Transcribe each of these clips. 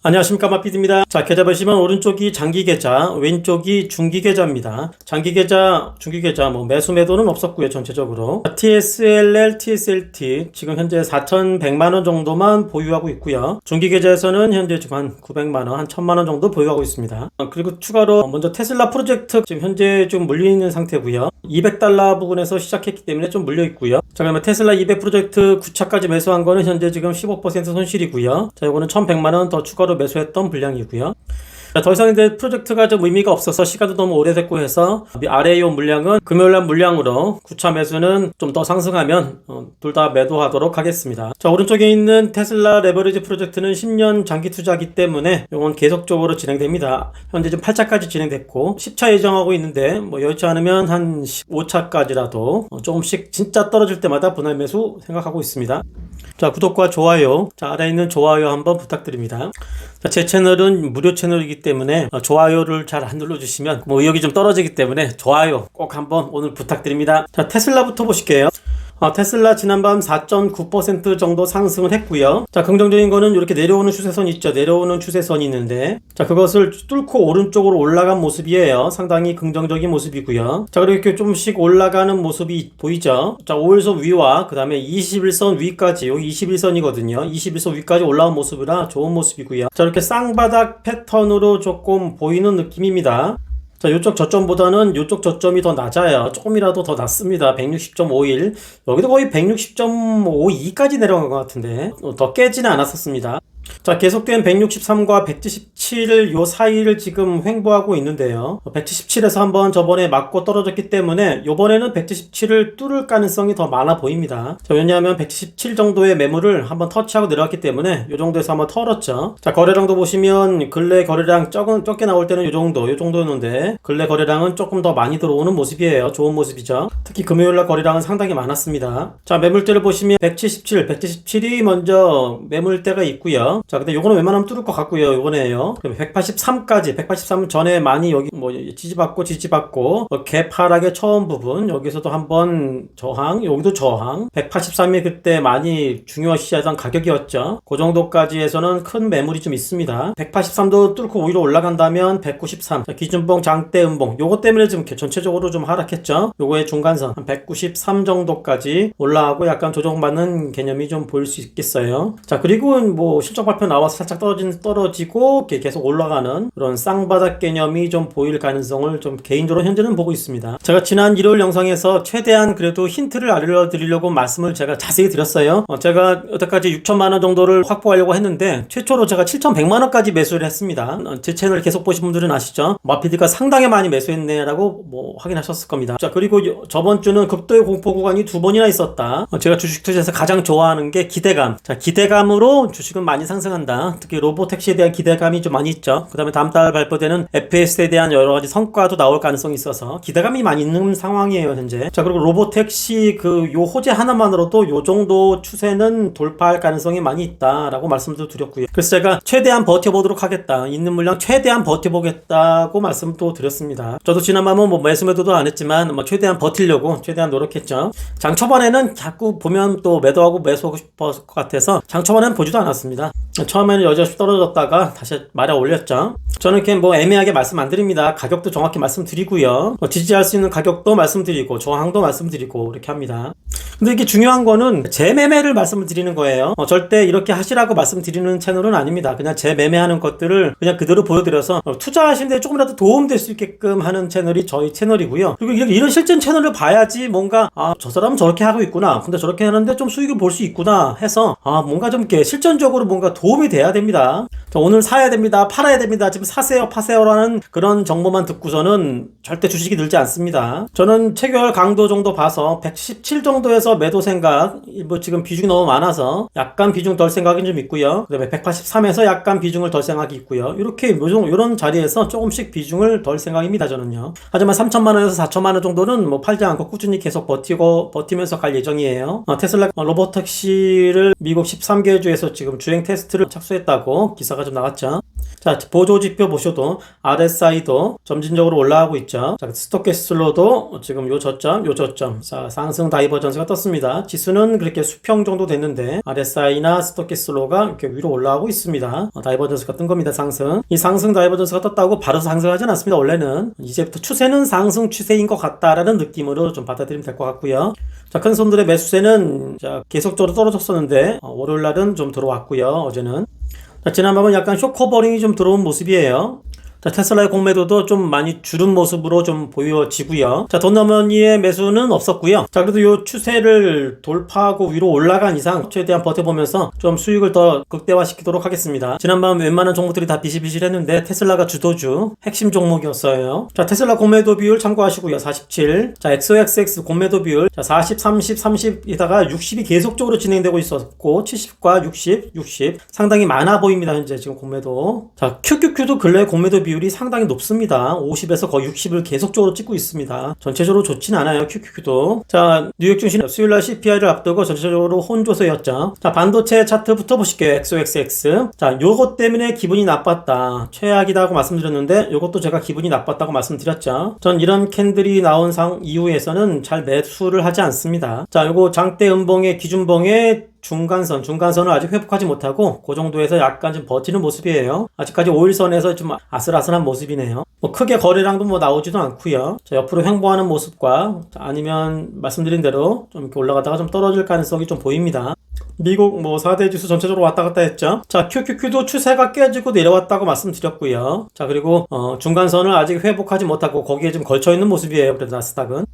안녕하십니까 마피드입니다. 자 계좌 보시면 오른쪽이 장기 계좌, 왼쪽이 중기 계좌입니다. 장기 계좌, 중기 계좌 뭐 매수 매도는 없었고요 전체적으로. 자, TSLL, TSLT 지금 현재 4,100만 원 정도만 보유하고 있고요. 중기 계좌에서는 현재 지금 한 900만 원, 한 1,000만 원 정도 보유하고 있습니다. 어, 그리고 추가로 먼저 테슬라 프로젝트 지금 현재 좀 물려 있는 상태고요. 200달러 부분에서 시작했기 때문에 좀 물려 있고요. 자 그러면 테슬라 200 프로젝트 9차까지 매수한 거는 현재 지금 15% 손실이고요. 자 이거는 1,100만 원 더 추가 로 매수했던 분량이고요. 자, 더 이상 이제 프로젝트가 좀 의미가 없어서 시간도 너무 오래됐고 해서 아래에 요 물량은 금요일날 물량으로 9차 매수는 좀 더 상승하면 어, 둘다 매도하도록 하겠습니다. 자 오른쪽에 있는 테슬라 레버리지 프로젝트는 10년 장기 투자기 때문에 이건 계속적으로 진행됩니다. 현재 지금 8차까지 진행됐고 10차 예정하고 있는데 뭐 여의치 않으면 한 15차까지라도 어, 조금씩 진짜 떨어질 때마다 분할 매수 생각하고 있습니다. 자 구독과 좋아요 자 아래 있는 좋아요 한번 부탁드립니다. 자, 제 채널은 무료 채널이기 때문에 어, 좋아요를 잘 안 눌러주시면 뭐 의욕이 좀 떨어지기 때문에 좋아요 꼭 한번 오늘 부탁드립니다. 자 테슬라부터 보실게요. 어, 테슬라 지난밤 4.9% 정도 상승을 했고요. 자, 긍정적인 거는 이렇게 내려오는 추세선 있죠. 내려오는 추세선이 있는데, 자, 그것을 뚫고 오른쪽으로 올라간 모습이에요. 상당히 긍정적인 모습이고요. 자, 그리고 이렇게 좀씩 올라가는 모습이 보이죠. 자, 5일선 위와 그 다음에 21선 위까지, 여기 21선이거든요. 21선 위까지 올라온 모습이라 좋은 모습이고요. 자, 이렇게 쌍바닥 패턴으로 조금 보이는 느낌입니다. 자, 요쪽 저점보다는 요쪽 저점이 더 낮아요. 조금이라도 더 낮습니다. 160.51. 여기도 거의 160.52까지 내려간 것 같은데, 어, 더 깨지는 않았었습니다. 자, 계속된 163과 177을 요 사이를 지금 횡보하고 있는데요. 177에서 한번 저번에 맞고 떨어졌기 때문에 요번에는 177을 뚫을 가능성이 더 많아 보입니다. 자, 왜냐하면 177 정도의 매물을 한번 터치하고 내려왔기 때문에 요 정도에서 한번 털었죠. 자, 거래량도 보시면 근래 거래량 적은, 적게 나올 때는 요 정도, 요 정도였는데 근래 거래량은 조금 더 많이 들어오는 모습이에요. 좋은 모습이죠. 특히 금요일날 거래량은 상당히 많았습니다. 자, 매물대를 보시면 177, 177이 먼저 매물대가 있고요. 자, 근데 요거는 웬만하면 뚫을 것 같고요. 요번에요. 그럼 183까지, 183 전에 많이 여기 뭐 지지받고 지지받고 뭐 개파락의 처음 부분 여기서도 한번 저항, 여기도 저항. 183이 그때 많이 중요시하던 가격이었죠. 그 정도까지 해서는 큰 매물이 좀 있습니다. 183도 뚫고 오히려 올라간다면 193. 자, 기준봉 장대 음봉. 요거 때문에 지금 전체적으로 좀 하락했죠. 요거의 중간선 한 193 정도까지 올라가고 약간 조정받는 개념이 좀 보일 수 있겠어요. 자, 그리고 뭐 실적 발표 나와서 살짝 떨어진 떨어지고 계속 올라가는 그런 쌍바닥 개념이 좀 보일 가능성을 좀 개인적으로 현재는 보고 있습니다. 제가 지난 일요일 영상에서 최대한 그래도 힌트를 알려드리려고 말씀을 제가 자세히 드렸어요. 어, 제가 여태까지 6천만 원 정도를 확보하려고 했는데 최초로 제가 7,100만 원까지 매수를 했습니다. 어, 제 채널 계속 보신 분들은 아시죠? 마피디가 상당히 많이 매수했네라고 뭐 확인하셨을 겁니다. 자 그리고 요- 저번 주는 극도의 공포 구간이 두 번이나 있었다. 어, 제가 주식 투자에서 가장 좋아하는 게 기대감. 자 기대감으로 주식은 많이 상승 한다. 특히 로보택시에 대한 기대감이 좀 많이 있죠. 그 다음에 다음 달 발표되는 FS에 대한 여러 가지 성과도 나올 가능성이 있어서 기대감이 많이 있는 상황이에요, 현재. 자, 그리고 로보택시 그 요 호재 하나만으로도 요 정도 추세는 돌파할 가능성이 많이 있다라고 말씀도 드렸고요. 그래서 제가 최대한 버텨보도록 하겠다. 있는 물량 최대한 버텨보겠다고 말씀도 드렸습니다. 저도 지난밤은 뭐 매수 매도도 안 했지만 뭐 최대한 버틸려고 최대한 노력했죠. 장 초반에는 자꾸 보면 또 매도하고 매수하고 싶었을 것 같아서 장 초반에는 보지도 않았습니다. 처음에는 여전히 떨어졌다가 다시 말아 올렸죠. 저는 이렇게 뭐 애매하게 말씀 안 드립니다. 가격도 정확히 말씀드리고요. 뭐 지지할 수 있는 가격도 말씀드리고 저항도 말씀드리고 이렇게 합니다. 근데 이게 중요한 거는 재매매를 말씀을 드리는 거예요. 어, 절대 이렇게 하시라고 말씀드리는 채널은 아닙니다. 그냥 재매매하는 것들을 그냥 그대로 보여드려서 어, 투자하시는데 조금이라도 도움될 수 있게끔 하는 채널이 저희 채널이고요. 그리고 이런, 이런 실전 채널을 봐야지 뭔가 아, 저 사람은 저렇게 하고 있구나. 근데 저렇게 하는데 좀 수익을 볼 수 있구나 해서 아, 뭔가 좀 이렇게 실전적으로 뭔가 도 움이 돼야 됩니다. 자, 오늘 사야 됩니다. 팔아야 됩니다. 지금 사세요, 파세요라는 그런 정보만 듣고서는 절대 주식이 늘지 않습니다. 저는 체결 강도 정도 봐서 117 정도에서 매도 생각, 뭐 지금 비중이 너무 많아서 약간 비중 덜 생각이 좀 있고요. 그 다음에 183에서 약간 비중을 덜 생각이 있고요. 이렇게 요정, 이런 자리에서 조금씩 비중을 덜 생각입니다. 저는요. 하지만 3천만 원에서 4천만 원 정도는 뭐 팔지 않고 꾸준히 계속 버티고, 버티면서 갈 예정이에요. 어, 테슬라 어, 로보택시를 미국 13개 주에서 지금 주행 테스트를 착수했다고 기사가 좀 나왔죠. 자, 보조 지표 보셔도 RSI도 점진적으로 올라가고 있죠. 자, 스토캐슬로도 지금 요 저점, 요 저점. 자, 상승 다이버전스가 떴습니다. 지수는 그렇게 수평 정도 됐는데 RSI나 스토캐슬로가 이렇게 위로 올라가고 있습니다. 어, 다이버전스가 뜬 겁니다. 상승. 이 상승 다이버전스가 떴다고 바로 상승하진 않습니다. 원래는 이제부터 추세는 상승 추세인 것 같다라는 느낌으로 좀 받아들이면 될 것 같고요. 자, 큰 손들의 매수세는 자, 계속적으로 떨어졌었는데 어, 월요일 날은 좀 들어왔고요. 어제는 자, 지난번은 약간 쇼커버링이 좀 들어온 모습이에요. 자, 테슬라의 공매도도 좀 많이 줄은 모습으로 좀 보여지고요. 자, 돈너머니의 매수는 없었고요. 자, 그래도 요 추세를 돌파하고 위로 올라간 이상 최대한 버텨보면서 좀 수익을 더 극대화시키도록 하겠습니다. 지난번 웬만한 종목들이 다 비실비실했는데 테슬라가 주도주 핵심 종목이었어요. 자, 테슬라 공매도 비율 참고하시고요. 47. 자, XOXX 공매도 비율 자, 40, 30, 30이다가 60이 계속적으로 진행되고 있었고 70과 60, 60 상당히 많아 보입니다. 현재 지금 공매도. 자, QQQ도 근래 공매도 비율 이 상당히 높습니다. 50에서 거의 60을 계속적으로 찍고 있습니다. 전체적으로 좋진 않아요. QQQ도. 자, 뉴욕 증시 수요일 날 CPI를 앞두고 전체적으로 혼조세였죠. 자, 반도체 차트부터 보실게요. XOXX. 자, 요것 때문에 기분이 나빴다. 최악이다고 말씀드렸는데 요것도 제가 기분이 나빴다고 말씀드렸죠. 전 이런 캔들이 나온 상 이후에서는 잘 매수를 하지 않습니다. 자, 요거 장대 음봉의 기준봉의 중간선, 중간선을 아직 회복하지 못하고 그 정도에서 약간 좀 버티는 모습이에요. 아직까지 5일선에서 좀 아슬아슬한 모습이네요. 뭐 크게 거래량도 뭐 나오지도 않고요. 자, 옆으로 횡보하는 모습과 자, 아니면 말씀드린 대로 좀 이렇게 올라가다가 좀 떨어질 가능성이 좀 보입니다. 미국 뭐 4대 지수 전체적으로 왔다 갔다 했죠. 자, QQQ도 추세가 깨지고 내려왔다고 말씀드렸고요. 자, 그리고 어, 중간선을 아직 회복하지 못하고 거기에 좀 걸쳐 있는 모습이에요. 그래도 나스닥은.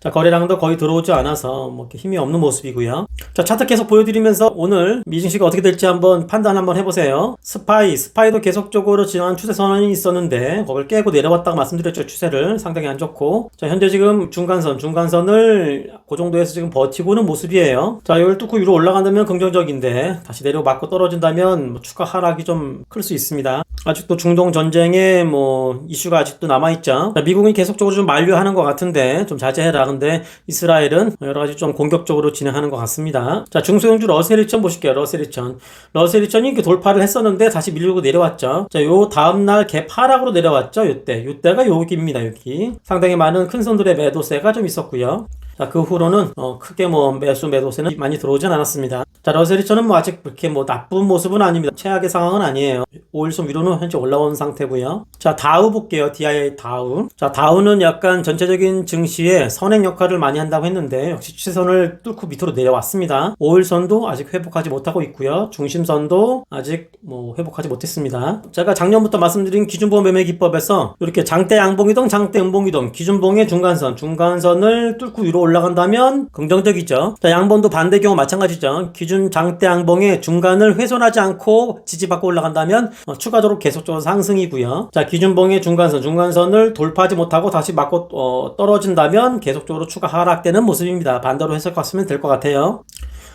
자, 거래량도 거의 들어오지 않아서 뭐 힘이 없는 모습이고요. 자, 차트 계속 보여드리면서 오늘 미증시가 어떻게 될지 한번 판단 한번 해보세요. 스파이, 스파이도 계속적으로 지난 추세 선이 있었는데 그걸 깨고 내려왔다고 말씀드렸죠. 추세를 상당히 안 좋고. 자, 현재 지금 중간선, 중간선을 그 정도에서 지금 버티고는 모습이에요. 자, 이걸 뚫고 위로 올라간다면 긍정적인데 다시 내려 맞고 떨어진다면 뭐 추가 하락이 좀 클 수 있습니다. 아직도 중동 전쟁에 뭐 이슈가 아직도 남아 있죠. 자, 미국은 계속적으로 좀 만류하는 것 같은데 좀 자제해라. 근데 이스라엘은 여러 가지 좀 공격적으로 진행하는 것 같습니다. 자, 중소형주 러셀 2000 보실게요. 러셀 2000. 러셀 2000이 이렇게 돌파를 했었는데 다시 밀고 내려왔죠. 자, 요 다음날 개파락으로 내려왔죠. 요때. 요때가 여기입니다. 여기. 상당히 많은 큰 손들의 매도세가 좀 있었고요. 자, 그 후로는 어, 크게 뭐 매수 매도세는 많이 들어오진 않았습니다. 자, 러셀리처는 뭐 아직 그렇게 뭐 나쁜 모습은 아닙니다. 최악의 상황은 아니에요. 5일선 위로는 현재 올라온 상태고요. 자, 다우 볼게요. DIA 다우. 자, 다우는 약간 전체적인 증시에 선행 역할을 많이 한다고 했는데 역시 추세선을 뚫고 밑으로 내려왔습니다. 5일선도 아직 회복하지 못하고 있고요. 중심선도 아직 뭐 회복하지 못했습니다. 제가 작년부터 말씀드린 기준봉 매매 기법에서 이렇게 장대 양봉이동 장대 음봉이동 기준봉의 중간선 중간선을 뚫고 위로 올라간다면 긍정적이죠. 자, 양봉도 반대 경우 마찬가지죠. 기준 장대 양봉의 중간을 훼손하지 않고 지지받고 올라간다면 어, 추가적으로 계속적으로 상승이고요. 자, 기준봉의 중간선, 중간선을 돌파하지 못하고 다시 맞고 어, 떨어진다면 계속적으로 추가 하락되는 모습입니다. 반대로 해석하시면 될 것 같아요.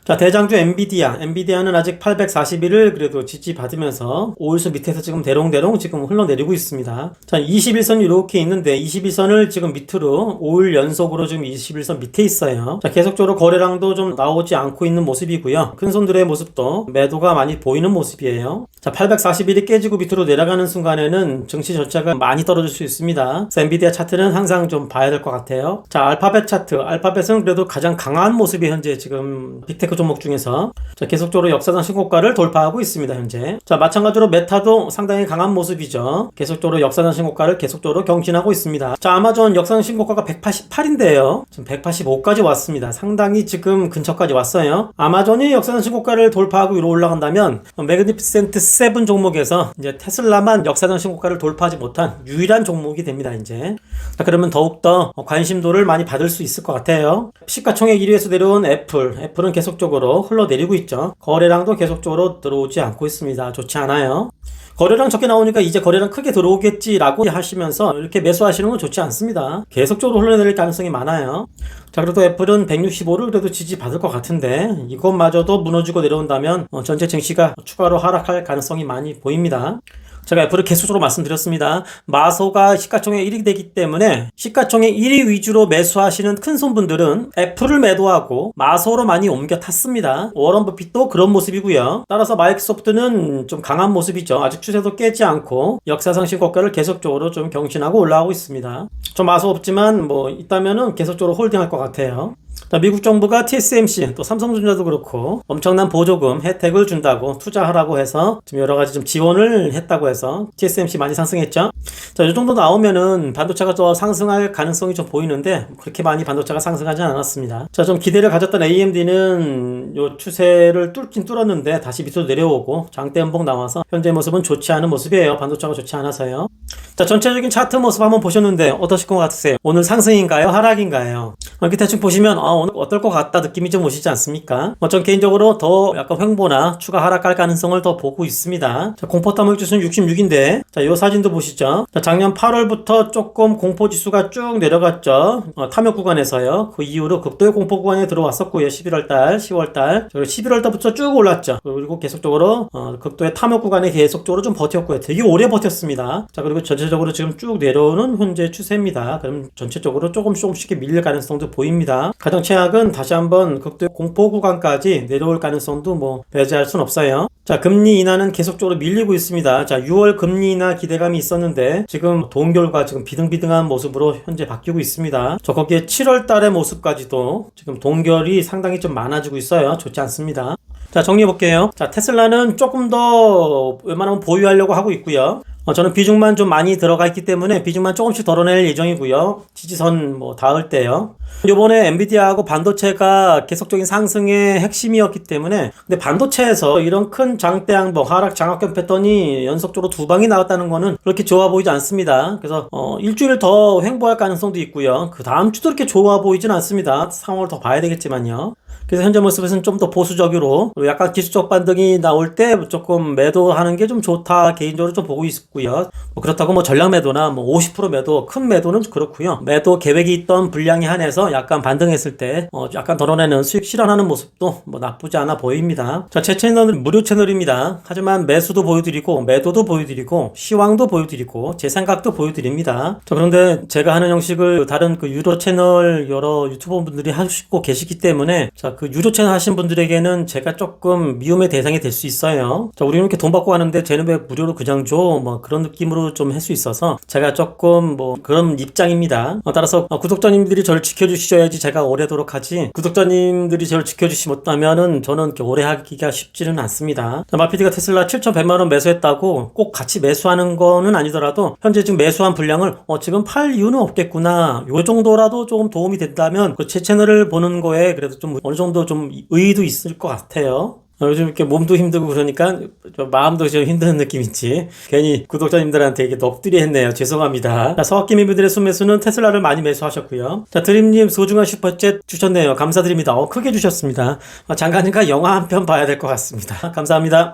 자, 대장주 엔비디아. 엔비디아는 아직 841을 그래도 지지받으면서 5일선 밑에서 지금 대롱대롱 지금 흘러내리고 있습니다. 자, 21선 이렇게 있는데 21선을 지금 밑으로 5일 연속으로 지금 21선 밑에 있어요. 자, 계속적으로 거래량도 좀 나오지 않고 있는 모습이고요. 큰 손들의 모습도 매도가 많이 보이는 모습이에요. 자, 841이 깨지고 밑으로 내려가는 순간에는 증시 전체가 많이 떨어질 수 있습니다. 엔비디아 차트는 항상 좀 봐야 될 것 같아요. 자, 알파벳 차트. 알파벳은 그래도 가장 강한 모습이 현재 지금 빅테크 종목 중에서 자, 계속적으로 역사상 신고가를 돌파하고 있습니다. 현재. 자, 마찬가지로 메타도 상당히 강한 모습이죠. 계속적으로 역사상 신고가를 계속적으로 경신하고 있습니다. 자, 아마존 역사상 신고가가 188인데요. 지금 185까지 왔습니다. 상당히 지금 근처까지 왔어요. 아마존이 역사상 신고가를 돌파하고 위로 올라간다면 매그니피센트 7 종목에서 이제 테슬라만 역사상 신고가를 돌파하지 못한 유일한 종목이 됩니다. 이제. 자, 그러면 더욱더 관심도를 많이 받을 수 있을 것 같아요. 시가총액 1위에서 내려온 애플. 애플은 계속 적으로 흘러내리고 있죠. 거래량도 계속적으로 들어오지 않고 있습니다. 좋지 않아요. 거래량 적게 나오니까 이제 거래량 크게 들어오겠지라고 하시면서 이렇게 매수하시는 건 좋지 않습니다. 계속적으로 흘러내릴 가능성이 많아요. 자, 그래도 애플은 165를 그래도 지지받을 것 같은데 이것마저도 무너지고 내려온다면 어, 전체 증시가 추가로 하락할 가능성이 많이 보입니다. 제가 애플을 계속적으로 말씀드렸습니다. 마소가 시가총액 1위 되기 때문에 시가총액 1위 위주로 매수하시는 큰 손분들은 애플을 매도하고 마소로 많이 옮겨 탔습니다. 워런 버핏도 그런 모습이고요. 따라서 마이크로소프트는 좀 강한 모습이죠. 아직 추세도 깨지 않고 역사상 신고가를 계속적으로 좀 경신하고 올라가고 있습니다. 좀 마소 없지만 뭐 있다면은 계속적으로 홀딩할 것 같아요. 자, 미국 정부가 TSMC 또 삼성전자도 그렇고 엄청난 보조금 혜택을 준다고 투자하라고 해서 지금 여러 가지 좀 지원을 했다고 해서 TSMC 많이 상승했죠. 자, 이 정도 나오면은 반도체가 더 상승할 가능성이 좀 보이는데 그렇게 많이 반도체가 상승하지 않았습니다. 자, 좀 기대를 가졌던 AMD는 요 추세를 뚫긴 뚫었는데 다시 밑으로 내려오고 장대 연봉 나와서 현재 모습은 좋지 않은 모습이에요. 반도체가 좋지 않아서요. 자, 전체적인 차트 모습 한번 보셨는데 어떠실 것 같으세요? 오늘 상승인가요? 하락인가요? 이렇게 대충 보시면 아, 오늘 어떨 것 같다 느낌이 좀 오시지 않습니까? 뭐, 전 개인적으로 더 약간 횡보나 추가 하락할 가능성을 더 보고 있습니다. 자, 공포탐욕 지수는 66인데 자, 이 사진도 보시죠. 자, 작년 8월부터 조금 공포 지수가 쭉 내려갔죠. 어, 탐욕 구간에서요. 그 이후로 극도의 공포 구간에 들어왔었고요. 11월 달, 10월 달. 그리고 11월 달부터 쭉 올랐죠. 그리고 계속적으로 어, 극도의 탐욕 구간에 계속적으로 좀 버텼고요. 되게 오래 버텼습니다. 자, 그리고 전체 적으로 지금 쭉 내려오는 현재 추세입니다. 그럼 전체적으로 조금 조금씩 밀릴 가능성도 보입니다. 가장 최악은 다시 한번 극도의 공포 구간까지 내려올 가능성도 뭐 배제할 순 없어요. 자, 금리 인하는 계속적으로 밀리고 있습니다. 자, 6월 금리 인하 기대감이 있었는데 지금 동결과 지금 비등비등한 모습으로 현재 바뀌고 있습니다. 저 거기에 7월 달의 모습까지도 지금 동결이 상당히 좀 많아지고 있어요. 좋지 않습니다. 자, 정리해 볼게요. 자, 테슬라는 조금 더 웬만하면 보유하려고 하고 있고요. 어, 저는 비중만 좀 많이 들어가 있기 때문에 비중만 조금씩 덜어낼 예정이고요. 지지선 뭐 닿을 때요. 요번에 엔비디아하고 반도체가 계속적인 상승의 핵심이었기 때문에 근데 반도체에서 이런 큰 장대 양봉 하락 장악형 패턴이 연속적으로 두 방이 나왔다는 거는 그렇게 좋아 보이지 않습니다. 그래서 어, 일주일 더 횡보할 가능성도 있고요. 그 다음 주도 그렇게 좋아 보이진 않습니다. 상황을 더 봐야 되겠지만요. 그래서 현재 모습에서는 좀 더 보수적으로 약간 기술적 반등이 나올 때 조금 매도하는 게 좀 좋다 개인적으로 좀 보고 있고 요. 뭐 그렇다고 뭐 전량 매도나 뭐 50% 매도 큰 매도는 그렇고요. 매도 계획이 있던 분량에 한해서 약간 반등했을 때 어, 약간 덜어내는 수익 실현하는 모습도 뭐 나쁘지 않아 보입니다. 자, 제 채널은 무료 채널입니다. 하지만 매수도 보여드리고 매도도 보여드리고 시황도 보여드리고 제 생각도 보여드립니다. 자, 그런데 제가 하는 형식을 다른 그 유료 채널 여러 유튜버 분들이 하시고 계시기 때문에 자, 그 유료 채널 하신 분들에게는 제가 조금 미움의 대상이 될 수 있어요. 자, 우리는 이렇게 돈 받고 하는데 쟤는 왜 무료로 그냥 줘? 뭐 그런 느낌으로 좀 할 수 있어서 제가 조금 뭐 그런 입장입니다. 어, 따라서 어, 구독자님들이 저를 지켜주셔야지 제가 오래도록 하지 구독자님들이 저를 지켜주시 못하면은 저는 오래 하기가 쉽지는 않습니다. 자, 마피디가 테슬라 7,100만원 매수했다고 꼭 같이 매수하는 거는 아니더라도 현재 지금 매수한 분량을 어, 지금 팔 이유는 없겠구나. 요 정도라도 조금 도움이 된다면 그 제 채널을 보는 거에 그래도 좀 어느 정도 좀 의의도 있을 것 같아요. 어, 요즘 이렇게 몸도 힘들고 그러니까 좀 마음도 좀 힘드는 느낌 있지. 괜히 구독자님들한테 이게 넋두리 했네요. 죄송합니다. 자, 서학기미분들의 순매수는 테슬라를 많이 매수하셨고요. 자, 드림님 소중한 슈퍼챗 주셨네요. 감사드립니다. 어, 크게 주셨습니다. 어, 장관님과 영화 한 편 봐야 될 것 같습니다. 감사합니다.